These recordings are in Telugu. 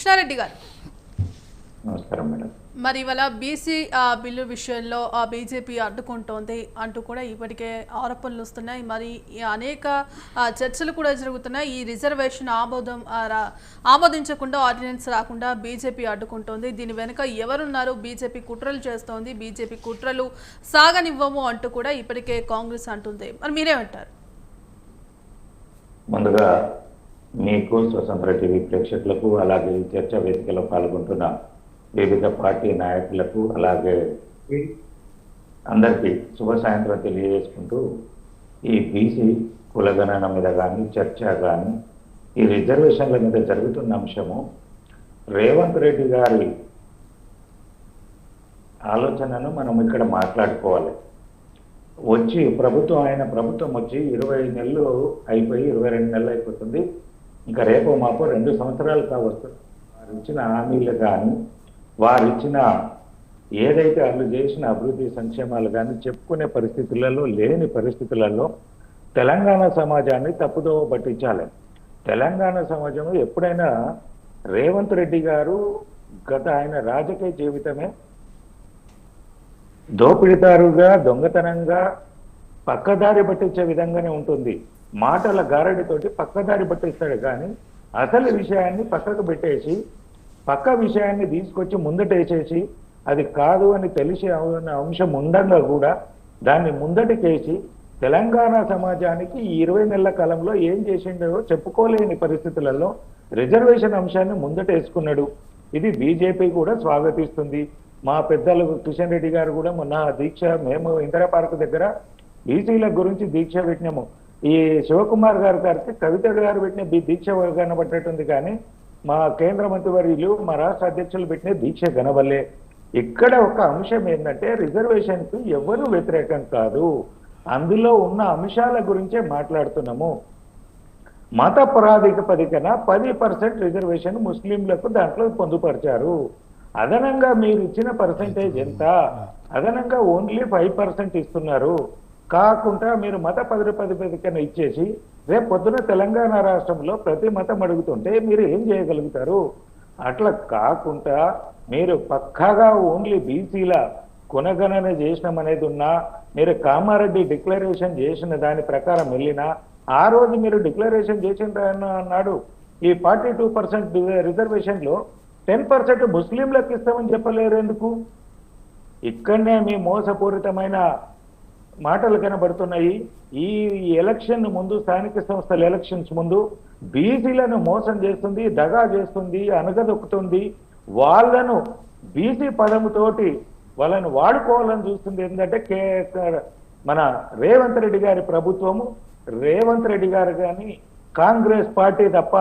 కృష్ణారెడ్డి గారు. నమస్కారం మేడం. మరి ఇవాళ బీసీ బిల్లు విషయంలో ఆ బీజేపీ అడ్డుకుంటోంది అంటూ కూడా ఇప్పటికే ఆరోపణలు వస్తున్నాయి. మరి అనేక చర్చలు కూడా జరుగుతున్నాయి. ఈ రిజర్వేషన్ ఆమోదం ఆమోదించకుండా ఆర్డినెన్స్ రాకుండా బీజేపీ అడ్డుకుంటోంది. దీని వెనుక ఎవరున్నారు? బీజేపీ కుట్రలు చేస్తోంది. బీజేపీ కుట్రలు సాగనివ్వము అంటూ కూడా ఇప్పటికే కాంగ్రెస్ అంటుంది. మరి మీరేమంటారు? ముందుగా మీకు స్వతంత్ర టీవీ ప్రేక్షకులకు అలాగే ఈ చర్చా వేదికలో పాల్గొంటున్న వివిధ పార్టీ నాయకులకు అలాగే అందరికీ శుభ సాయంత్రం తెలియజేసుకుంటూ ఈ బీసీ కులగణన మీద కానీ చర్చ కానీ ఈ రిజర్వేషన్ల మీద జరుగుతున్న అంశము రేవంత్ రెడ్డి గారి ఆలోచనను మనం ఇక్కడ మాట్లాడుకోవాలి. వచ్చి ప్రభుత్వం ఆయన ప్రభుత్వం వచ్చి ఇరవై నెలలు అయిపోయి ఇరవై రెండు నెలలు అయిపోతుంది. ఇంకా రేపు మాకు రెండు సంవత్సరాలు కావచ్చు వారు ఇచ్చిన హామీలు కానీ వారు ఇచ్చిన ఏదైతే వాళ్ళు చేసిన అభివృద్ధి సంక్షేమాలు కానీ చెప్పుకునే పరిస్థితులలో లేని పరిస్థితులలో తెలంగాణ సమాజాన్ని తప్పుదోవ పట్టించాలి. తెలంగాణ సమాజం ఎప్పుడైనా రేవంత్ రెడ్డి గారు గత ఆయన రాజకీయ జీవితమే దోపిడిదారుగా దొంగతనంగా పక్కదారి పట్టించే విధంగానే ఉంటుంది. మాటల గారడితోటి పక్కదారి పట్టిస్తాడు కానీ అసలు విషయాన్ని పక్కకు పెట్టేసి పక్క విషయాన్ని తీసుకొచ్చి ముందటేసేసి అది కాదు అని తెలిసే అంశం ఉండగా కూడా దాన్ని ముందటికేసి తెలంగాణ సమాజానికి ఈ ఇరవై నెలల కాలంలో ఏం చేసిండో చెప్పుకోలేని పరిస్థితులలో రిజర్వేషన్ అంశాన్ని ముందటేసుకున్నాడు. ఇది బీజేపీ కూడా స్వాగతిస్తుంది. మా పెద్దలు కిషన్ రెడ్డి గారు కూడా మొన్న దీక్ష మేము ఇందిరా పార్క్ దగ్గర బీసీల గురించి దీక్ష పెట్టినాము. ఈ శివకుమార్ గారు గారికి కవిత గారు పెట్టిన దీక్ష కనబట్టేటుంది కానీ మా కేంద్ర మంత్రివర్యులు మా రాష్ట్ర అధ్యక్షులు పెట్టిన దీక్ష కనబలే ఇక్కడ ఒక అంశం ఏంటంటే రిజర్వేషన్కు ఎవరు వ్యతిరేకం కాదు. అందులో ఉన్న అంశాల గురించే మాట్లాడుతున్నాము. మత ప్రాతిపదికన పది పర్సెంట్ రిజర్వేషన్ ముస్లింలకు దాంట్లో పొందుపరిచారు. అదనంగా మీరు ఇచ్చిన పర్సెంటేజ్ ఎంత? అదనంగా ఓన్లీ ఫైవ్ పర్సెంట్ ఇస్తున్నారు. కాకుండా మీరు మత ప్రాతిపదికన ఇచ్చేసి రేపు పొద్దున తెలంగాణ రాష్ట్రంలో ప్రతి మతం అడుగుతుంటే మీరు ఏం చేయగలుగుతారు? అట్లా కాకుండా మీరు పక్కాగా ఓన్లీ బీసీల కొనగణన చేసినాం అనేది ఉన్నా మీరు కామారెడ్డి డిక్లరేషన్ చేసిన దాని ప్రకారం వెళ్ళినా ఆ రోజు మీరు డిక్లరేషన్ చేసిన అన్నాడు. ఈ ఫార్టీ టూ పర్సెంట్ రిజర్వేషన్లో టెన్ పర్సెంట్ ముస్లింలకు ఇస్తామని చెప్పలేరు ఎందుకు? ఇక్కడనే మీ మోసపూరితమైన మాటలు కనబడుతున్నాయి. ఈ ఎలక్షన్ ముందు స్థానిక సంస్థల ఎలక్షన్స్ ముందు బీసీలను మోసం చేస్తుంది దగా చేస్తుంది అనగదొక్కుతుంది. వాళ్ళను బీసీ పదముతోటి వాళ్ళని వాడుకోవాలని చూస్తుంది ఏంటంటే కే మన రేవంత్ రెడ్డి గారి ప్రభుత్వము. రేవంత్ రెడ్డి గారు కానీ కాంగ్రెస్ పార్టీ తప్ప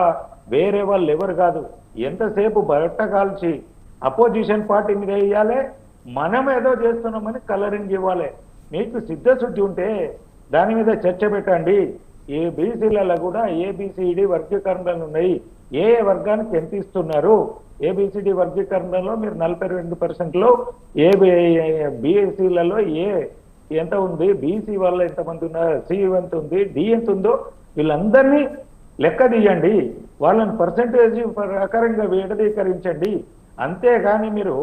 వేరే వాళ్ళు ఎవరు కాదు. ఎంతసేపు బట్ట కాల్చి అపోజిషన్ పార్టీ మీద వేయాలి మనం ఏదో చేస్తున్నామని కలరింగ్ ఇవ్వాలి. మీకు సిద్ధశుద్ధి ఉంటే దాని మీద చర్చ పెట్టండి. ఏ బీసీలలో కూడా ఏబిసిడి వర్గీకరణలు ఉన్నాయి? ఏ వర్గానికి ఎంత ఇస్తున్నారు? ఏబిసిడి వర్గీకరణలో మీరు నలభై రెండు పర్సెంట్లో ఏ బీఎస్సీలలో ఏ ఎంత ఉంది? బీసీ వల్ల ఎంతమంది ఉన్నారు? సి ఎంత ఉంది? డి ఎంత ఉందో వీళ్ళందరినీ లెక్క తీయండి. వాళ్ళని పర్సంటేజ్ ప్రకారంగా విడదీకరించండి. అంతేగాని మీరు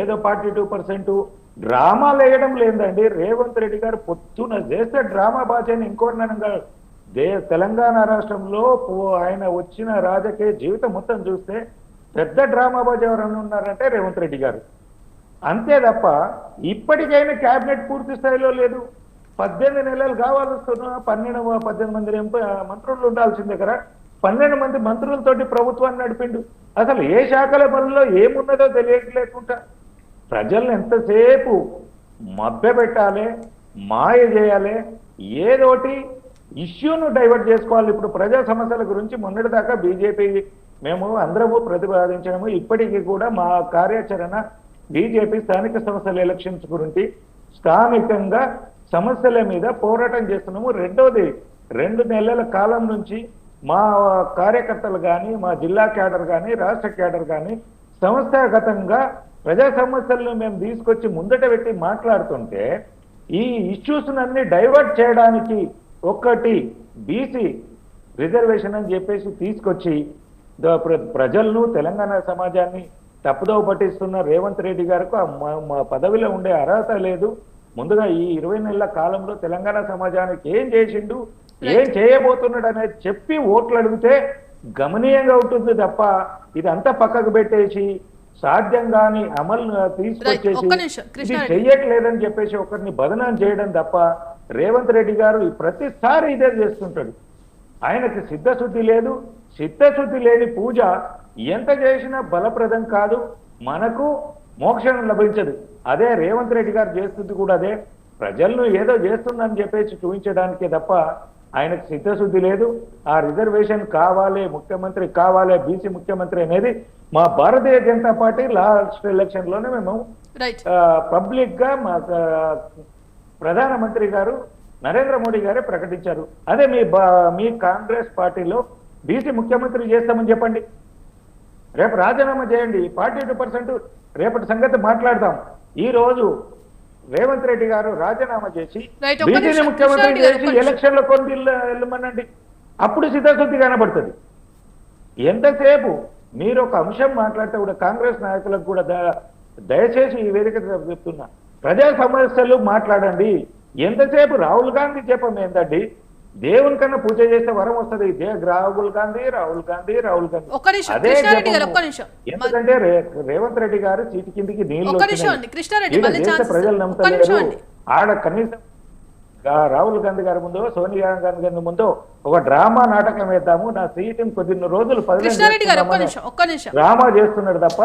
ఏదో ఫార్టీ టూ పర్సెంట్ డ్రామా లేయడం లేదండి. రేవంత్ రెడ్డి గారు పొద్దున చేస్తే డ్రామా బాధ్యని ఇంకోరినంగా దే తెలంగాణ రాష్ట్రంలో పో- ఆయన వచ్చిన రాజకీయ జీవితం మొత్తం చూస్తే పెద్ద డ్రామా బాజీ ఎవరైనా ఉన్నారంటే రేవంత్ రెడ్డి గారు. అంతే తప్ప ఇప్పటికైనా కేబినెట్ పూర్తి స్థాయిలో లేదు. పద్దెనిమిది నెలలు కావాల్సిన పన్నెండు పద్దెనిమిది మంది మంత్రులు ఉండాల్సిన దగ్గర పన్నెండు మంది మంత్రులతోటి ప్రభుత్వాన్ని నడిపిండు. అసలు ఏ శాఖల పనుల్లో ఏమున్నదో తెలియట్లేకుండా ప్రజల్ని ఎంతసేపు మభ్య పెట్టాలి మాయ చేయాలి ఏదోటి ఇష్యూను డైవర్ట్ చేసుకోవాలి. ఇప్పుడు ప్రజా సమస్యల గురించి మొన్నటిదాకా బీజేపీ మేము అందరము ప్రతిపాదించడము ఇప్పటికీ కూడా మా కార్యాచరణ బీజేపీ స్థానిక సంస్థల ఎలక్షన్స్ గురించి స్థానికంగా సమస్యల మీద పోరాటం చేస్తున్నాము. రెండోది రెండు నెలల కాలం నుంచి మా కార్యకర్తలు కానీ మా జిల్లా క్యాడర్ కానీ రాష్ట్ర క్యాడర్ కానీ సంస్థాగతంగా ప్రజా సమస్యలను మేము తీసుకొచ్చి ముందట పెట్టి మాట్లాడుతుంటే ఈ ఇష్యూస్ అన్ని డైవర్ట్ చేయడానికి ఒక్కటి బీసీ రిజర్వేషన్ అని చెప్పేసి తీసుకొచ్చి ప్రజలను తెలంగాణ సమాజాన్ని తప్పుదోవ పట్టిస్తున్న రేవంత్ రెడ్డి గారికి ఆ మా పదవిలో ఉండే అర్హత లేదు. ముందుగా ఈ ఇరవై నెలల కాలంలో తెలంగాణ సమాజానికి ఏం చేసిండు ఏం చేయబోతున్నాడు అనేది చెప్పి ఓట్లు అడిగితే గమనీయంగా ఉంటుంది తప్ప ఇదంతా పక్కకు పెట్టేసి సాధ్యంగాని అమలు తీసుకొచ్చేసి. చెయ్యట్లేదని చెప్పేసి ఒకరిని బదనాం చేయడం తప్ప రేవంత్ రెడ్డి గారు ప్రతిసారి ఇదే చేస్తుంటాడు. ఆయనకి సిద్ధశుద్ధి లేదు. చిత్తశుద్ధి లేని పూజ ఎంత చేసినా బలప్రదం కాదు. మనకు మోక్షం లభించదు. అదే రేవంత్ రెడ్డి గారు చేస్తుంది కూడా అదే. ప్రజలను ఏదో చేస్తుందని చెప్పేసి చూపించడానికే తప్ప ఆయనకు సిద్ధశుద్ధి లేదు. ఆ రిజర్వేషన్ కావాలి ముఖ్యమంత్రి కావాలి బీసీ ముఖ్యమంత్రి అనేది మా భారతీయ జనతా పార్టీ లాస్ట్ ఎలక్షన్లోనే మేము పబ్లిక్గా మా ప్రధానమంత్రి గారు నరేంద్ర మోడీ గారే ప్రకటించారు. అదే మీ మీ కాంగ్రెస్ పార్టీలో బీసీ ముఖ్యమంత్రి చేస్తామని చెప్పండి. రేపు రాజీనామా చేయండి. ఫార్టీ టూ పర్సెంట్ రేపటి సంగతి మాట్లాడదాం ఈ రోజు రేవంత్ రెడ్డి గారు రాజీనామా చేసి నిమిషం, ముఖ్యమంత్రి చేసి. ఎలక్షన్లో కొన్ని వెళ్ళమనండి. అప్పుడు సిద్ధశుద్ధి కనబడుతుంది. ఎంతసేపు మీరు ఒక అంశం మాట్లాడితే కూడా కాంగ్రెస్ నాయకులకు కూడా దయచేసి ఈ వేదిక చెప్తున్నా. ప్రజా సమస్యలు మాట్లాడండి. ఎంతసేపు రాహుల్ గాంధీ చెప్పం ఏంటండి దేవుని కన్నా పూజ చేస్తే వరం వస్తుంది. రాహుల్ గాంధీ రాహుల్ గాంధీ రాహుల్ గాంధీ. నిమిషం. ఎందుకంటే రేవంత్ రెడ్డి గారు చీటి కిందికి ఛాన్స్ ప్రజలు అండి. ఆడ కనీసం రాహుల్ గాంధీ గారి ముందు సోనియా గాంధీ గారి ముందు ఒక డ్రామా నాటకం వేద్దాము. నా సీటుని కొద్ది రోజులు పదిహేను కృష్ణారెడ్డి గారు ఒక్క చేస్తున్నామని నిమిషం ఒక్క నిమిషం. డ్రామా చేస్తున్నాడు తప్ప.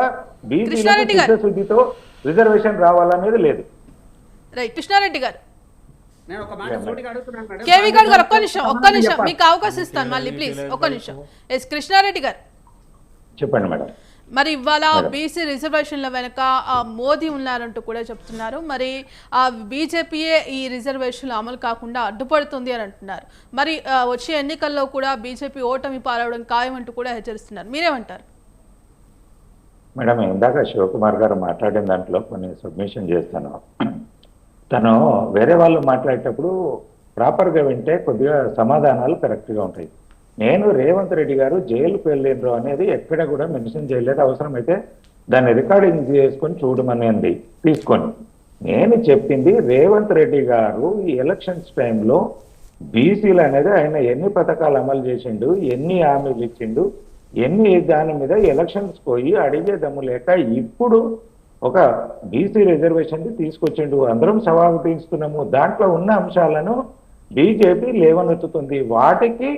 చిత్తశుద్ధితో రిజర్వేషన్ రావాలనేది లేదు. రైట్ కృష్ణారెడ్డి గారు. నేను ఒక మాట సూటిగా అడుగుతున్నాను మేడం. కేవీ గౌడ్ గారు ఒక్క నిమిషం ఒక్క. మీకు అవకాశం ఇస్తాను మళ్ళీ ప్లీజ్ ఒక్క నిమిషం. ఎస్ కృష్ణారెడ్డి గారు. చెప్పండి మేడం. మరి ఇవాళ. బీసీ రిజర్వేషన్ల వెనక మోదీ ఉన్నారంటూ కూడా చెప్తున్నారు. మరి ఆ బీజేపీయే ఈ రిజర్వేషన్లు అమలు కాకుండా అడ్డుపడుతుంది అని అంటున్నారు. మరి వచ్చే ఎన్నికల్లో కూడా బీజేపీ ఓటమి పాలవడం ఖాయమంటూ కూడా హెచ్చరిస్తున్నారు. మీరేమంటారు? మేడం ఇందాక శివకుమార్ గారు మాట్లాడిన దాంట్లో కొన్ని సబ్మిషన్ చేస్తాను. తను వేరే వాళ్ళు మాట్లాడేటప్పుడు ప్రాపర్గా వింటే కొద్దిగా సమాధానాలు కరెక్ట్గా ఉంటాయి. నేను రేవంత్ రెడ్డి గారు జైలుకు వెళ్ళిండ్రు అనేది ఎక్కడ కూడా మెన్షన్ చేయలేదు. అవసరమైతే దాన్ని రికార్డింగ్ చేసుకొని చూడమనేది తీసుకొని. నేను చెప్పింది రేవంత్ రెడ్డి గారు ఈ ఎలక్షన్స్ టైంలో బీసీలు అనేది ఆయన ఎన్ని పథకాలు అమలు చేసిండు ఎన్ని హామీలు ఇచ్చిండు ఎన్ని దాని మీద ఎలక్షన్స్ పోయి అడిగేదమ్ము లేక ఇప్పుడు ఒక బీసీ రిజర్వేషన్ తీసుకొచ్చిండు. అందరం సవాలు తీసుకున్నాము దాంట్లో ఉన్న అంశాలను బీజేపీ లేవనెత్తుతుంది. వాటికి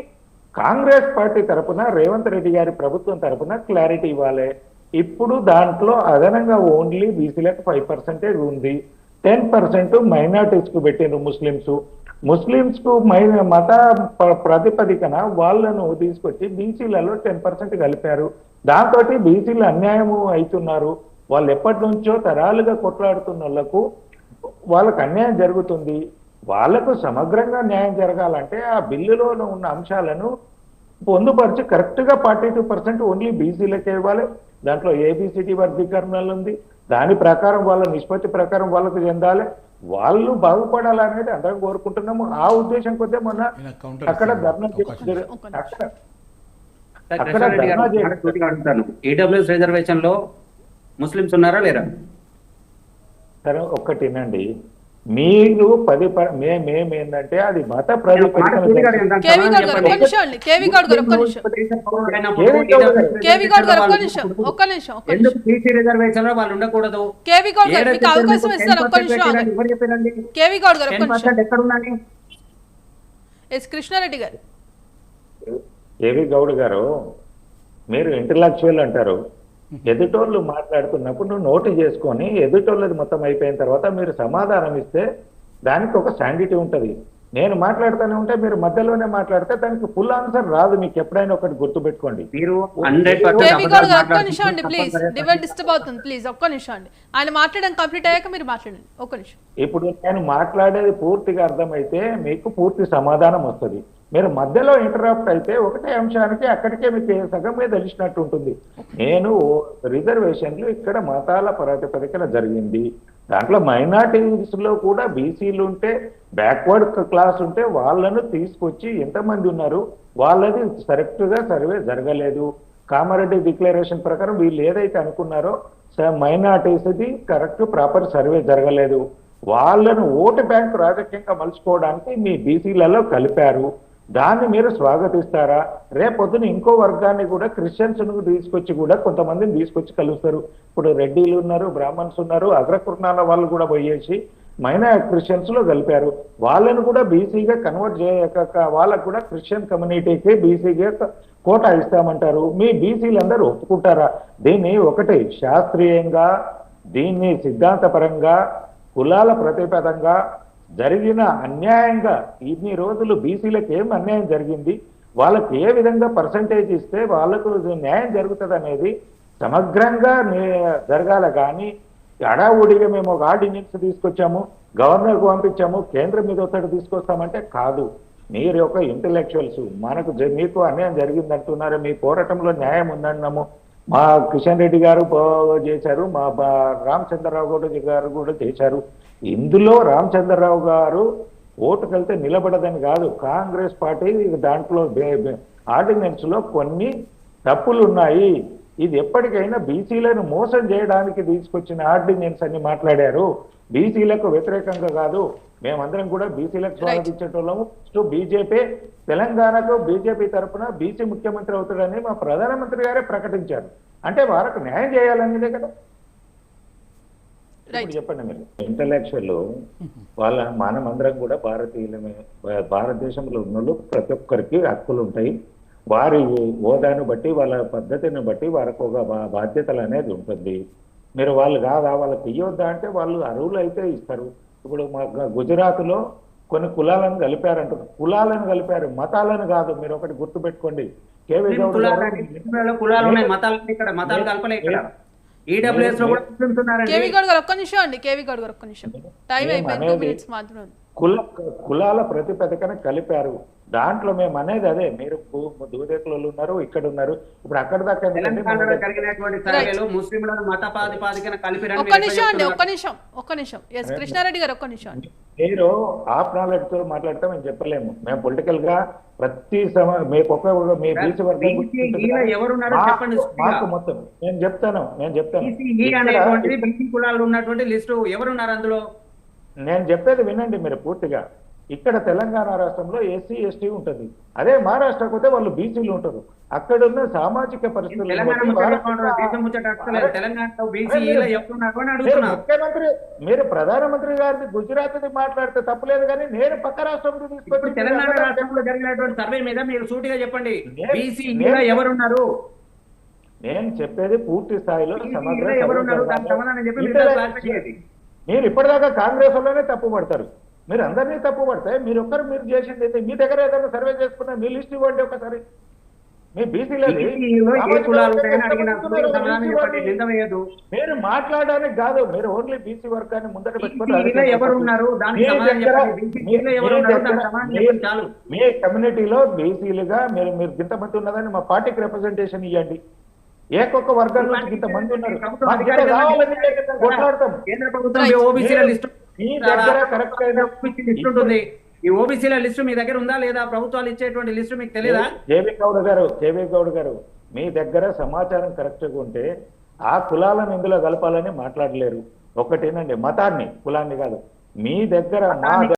కాంగ్రెస్ పార్టీ తరపున రేవంత్ రెడ్డి గారి ప్రభుత్వం తరపున క్లారిటీ ఇవ్వాలి. ఇప్పుడు దాంట్లో అదనంగా ఓన్లీ బీసీలకు ఫైవ్ పర్సెంటేజ్ ఉంది. టెన్ పర్సెంట్ మైనార్టీస్కు పెట్టిండ్రు ముస్లిమ్స్. ముస్లిమ్స్కు మై మత ప్ర- ప్రాతిపదికన వాళ్ళను తీసుకొచ్చి బీసీలలో టెన్ పర్సెంట్ కలిపారు. దాంతో బీసీలు అన్యాయము అవుతున్నారు వాళ్ళు ఎప్పటి నుంచో తరాలుగా కొట్లాడుతున్న వాళ్ళకు వాళ్ళకు అన్యాయం జరుగుతుంది. వాళ్ళకు సమగ్రంగా న్యాయం జరగాలంటే ఆ బిల్లులో ఉన్న అంశాలను పొందుపరిచి కరెక్ట్గా ఫార్టీ టూ పర్సెంట్ ఓన్లీ బీసీలకే ఇవ్వాలి దాంట్లో ఏబిసిటీ వర్గీకరణలు ఉంది. దాని ప్రకారం వాళ్ళ నిష్పత్తి ప్రకారం వాళ్ళకు చెందాలి. వాళ్ళు బాగుపడాలనేది అందరం కోరుకుంటున్నాము. ఆ ఉద్దేశం కొద్దే మొన్న అక్కడ. ధర్నా అడుగుతాను ఈడబ్ల్యూఎస్ రిజర్వేషన్లో ముస్లిమ్స్ ఉన్నారా లేరా? సరే ఒక్కటినండి. మీరు పది ప- మే మేమేందంటే అది మత. కేవీ కేవీ కేవీ కేవీ రిజర్వేషన్లో వాళ్ళు ఉండకూడదు? కేవీ గౌడ్ గారు ఏడైతే మీకు అవకాశం మీకు ఇస్తాను ఒక్క 10% నిమిషం పెట్టిరని ఆగండి. ఎవరు చెప్పారండి కేవీ గౌడ్ గారు ఒక్క టెన్ నిమిషం. పర్సెంట్ ఎక్కడ ఉందండి ఎస్ కృష్ణారెడ్డి గారు. ఏవి గౌడ్ గారు మీరు ఇంటలెక్చువల్ అంటారు. ఎదుటోళ్ళు మాట్లాడుతున్నప్పుడు నువ్వు నోటు చేసుకొని ఎదుటోళ్ళది మొత్తం అయిపోయిన తర్వాత మీరు సమాధానం ఇస్తే దానికి ఒక శాండిటీ ఉంటది. నేను మాట్లాడుతూనే ఉంటే మీరు మధ్యలోనే మాట్లాడితే దానికి ఫుల్ ఆన్సర్ రాదు. మీకు ఎప్పుడైనా ఒకటి గుర్తుపెట్టుకోండి. మీరు ఒక్క నిమిషం అండి ప్లీజ్ డివైడ్ డిస్టర్బ్ అవుతుంది ప్లీజ్ ఒక్క నిమిషం అండి. ఆయన మాట్లాడడం కంప్లీట్ అయ్యాక మీరు మాట్లాడండి. ఒక్క నిమిషం. ఇప్పుడు నేను మాట్లాడేది పూర్తిగా అర్థమైతే మీకు పూర్తి సమాధానం వస్తుంది. మీరు మధ్యలో ఇంటరాప్ట్ అయితే ఒకటే అంశానికి అక్కడికే మీకు సగం మీద తెలిసినట్టు ఉంటుంది. నేను రిజర్వేషన్లు ఇక్కడ మతాల ప్రాతిపదికన జరిగింది. దాంట్లో మైనార్టీస్లో కూడా బీసీలు ఉంటే బ్యాక్వర్డ్ క్లాస్ ఉంటే వాళ్ళను తీసుకొచ్చి ఎంతమంది ఉన్నారు వాళ్ళది కరెక్ట్గా సర్వే జరగలేదు. కామారెడ్డి డిక్లరేషన్ ప్రకారం వీళ్ళు ఏదైతే అనుకున్నారో మైనార్టీస్ది కరెక్ట్ ప్రాపర్ సర్వే జరగలేదు. వాళ్ళను ఓటు బ్యాంక్ రాజకీయంగా మలుచుకోవడానికి మీ బీసీలలో కలిపారు. దాన్ని మీరు స్వాగతిస్తారా? రేపొద్దున ఇంకో వర్గాన్ని కూడా క్రిస్టియన్స్ తీసుకొచ్చి కూడా కొంతమందిని తీసుకొచ్చి కలుస్తారు. ఇప్పుడు రెడ్డిలు ఉన్నారు బ్రాహ్మణ్స్ ఉన్నారు అగ్రకుర్ణాల వాళ్ళు కూడా పోయేసి మైనా క్రిస్టియన్స్లో కలిపారు. వాళ్ళను కూడా బీసీగా కన్వర్ట్ చేయక వాళ్ళకు కూడా క్రిస్టియన్ కమ్యూనిటీకి బీసీగా కోటా ఇస్తామంటారు. మీ బీసీలందరూ ఒప్పుకుంటారా? దీన్ని ఒకటి శాస్త్రీయంగా దీన్ని సిద్ధాంతపరంగా కులాల ప్రతిపదంగా జరిగిన అన్యాయంగా ఇన్ని రోజులు బీసీలకు ఏం అన్యాయం జరిగింది? వాళ్ళకి ఏ విధంగా పర్సంటేజ్ ఇస్తే వాళ్ళకు న్యాయం జరుగుతుంది అనేది సమగ్రంగా జరగాల కానీ అడావుడిగా మేము ఒక ఆర్డినెన్స్ తీసుకొచ్చాము గవర్నర్కు పంపించాము కేంద్రం మీద ఒత్తిడి తీసుకొస్తామంటే కాదు. మీరు ఒక ఇంటలెక్చువల్స్ మనకు జ- మీకు అన్యాయం జరిగిందంటున్నారు? మీ పోరాటంలో న్యాయం ఉందన్నాము. మా కిషన్ రెడ్డి గారు చేశారు మా బా- రామచంద్రరావు గౌడ్ గారు కూడా చేశారు. ఇందులో రామచంద్రరావు గారు ఓటుకెళ్తే నిలబడదని కాదు కాంగ్రెస్ పార్టీ దాంట్లో ఆర్డినెన్స్లో కొన్ని తప్పులు ఉన్నాయి ఇది ఎప్పటికైనా బీసీలను మోసం చేయడానికి తీసుకొచ్చిన ఆర్డినెన్స్ అని మాట్లాడారు. బీసీలకు వ్యతిరేకంగా కాదు మేమందరం కూడా బీసీలకు స్వాగతించేటోళ్ళము. టు బీజేపీ తెలంగాణకు బీజేపీ తరఫున బీసీ ముఖ్యమంత్రి అవుతాడని మా ప్రధానమంత్రి గారే ప్రకటించారు. అంటే వారికి న్యాయం చేయాలనేదే కదా. చెప్పండి మీరు. ఇంటలెక్చువల్ వాళ్ళ మనమందరం కూడా భారతీయులమే భారతదేశంలో ఉన్న ప్రతి ఒక్కరికి హక్కులు ఉంటాయి వారి హోదాను బట్టి వాళ్ళ పద్ధతిని బట్టి వారికి ఒక బా- బాధ్యతలు అనేది ఉంటుంది. మీరు వాళ్ళు కాదా వాళ్ళకి ఇవ్వద్దా అంటే వాళ్ళు అరువులు అయితే ఇస్తారు. ఇప్పుడు మా గుజరాత్లో కొన్ని కులాలను కలిపారంట. కులాలను కలిపారు మతాలను కాదు. మీరు ఒకటి గుర్తుపెట్టుకోండి. కేవీ గౌడ్ గారు- ముస్లింలలో కులాలు ఉన్నాయి. మతాలు ఉన్నాయి ఇక్కడ. మతాలు కలపలే ఇక్కడ. ఈడబ్ల్యూఎస్లో కూడా ముస్లిమ్స్ ఉన్నారండి కేవీ గౌడ్ గారు ఒక్క నిమిషం అండి. కేవీ గౌడ్ గారు ఒక్క నిమిషం. టైం అయిపోయింది. టూ మినిట్స్ ఉంది. కుల కులాల ప్రతిపదికన కలిపారు. దాంట్లో మేము అనేది అదే. మీరు దూదేకులు ఉన్నారు ఇక్కడ ఉన్నారు. ఇప్పుడు అక్కడ దాకా మీరు ఆఫ్ నాలెడ్జ్తో మాట్లాడితే మేము చెప్పలేము. మేము పొలిటికల్గా ప్రతి సమ మీకు ఒక మీ బీసీ వర్గం మాకు- మొత్తం నేను చెప్తాను నేను చెప్తాను. కులాలు ఉన్నటువంటి లిస్టు ఎవరున్నారు అందులో? నేను చెప్పేది వినండి మీరు పూర్తిగా. ఇక్కడ తెలంగాణ రాష్ట్రంలో ఎస్సీ ఎస్టీ ఉంటుంది. అదే మహారాష్ట్రకు పోతే వాళ్ళు బీసీలు ఉంటారు. అక్కడ ఉన్న సామాజిక అడుగుతున్నా. ముఖ్యమంత్రి మీరు ప్రధానమంత్రి గారిది గుజరాత్ మాట్లాడితే తప్పలేదు కానీ నేను పక్క రాష్ట్రం తీసుకొచ్చి తెలంగాణ రాష్ట్రంలో జరిగినటువంటి సర్వే మీద మీరు సూటిగా చెప్పండి. ఎవరున్నారు? నేను చెప్పేది పూర్తి స్థాయిలో సమగ్ర మీరు ఇప్పటిదాకా కాంగ్రెస్ వాళ్ళనే తప్పు పడతారు. మీరు అందరినీ తప్పు పడితే మీరు ఒక్కరు మీరు చేసింది అయితే మీ దగ్గర ఏదైనా సర్వే చేసుకున్నా మీ లిస్ట్ ఇవ్వండి ఒకసారి. మీ వేయదు. మీరు మాట్లాడడానికి కాదు. మీరు ఓన్లీ బీసీ వర్గాన్ని ముందట పెట్టుకొని బీసీఈలో ఎవరున్నారు దానికి మీ కమ్యూనిటీలో బీసీలుగా మీరు మీరు ఇంతమంది ఉన్నదని మా పార్టీకి రిప్రజెంటేషన్ ఇవ్వండి ఏ ఒక్క వర్గం నుంచి ఇంతమంది ఉన్నారు. ప్రభుత్వం మాకు ఇంత కావాలని మేము కొట్లాడతాం. కేంద్ర ప్రభుత్వం Right. ఓబీసీల మీరు- లిస్టు మీ దగ్గర కరెక్ట్ అయిన ఓబీసీ లిస్ట్ ఉంటుంది ఈ ఓబీసీల లిస్టు మీ దగ్గర ఉందా లేదా? ప్రభుత్వాలు ఇచ్చేటువంటి లిస్టు మీకు తెలియదా కేవీ గౌడ్ గారు కేవీ గౌడ్ గారు మీ దగ్గర సమాచారం కరెక్ట్గా ఉంటే ఆ కులాలను ఇందులో కలపాలని మాట్లాడలేరు. ఒకటేనండి మతాన్ని కులాన్ని కాదు. మీ దగ్గర మా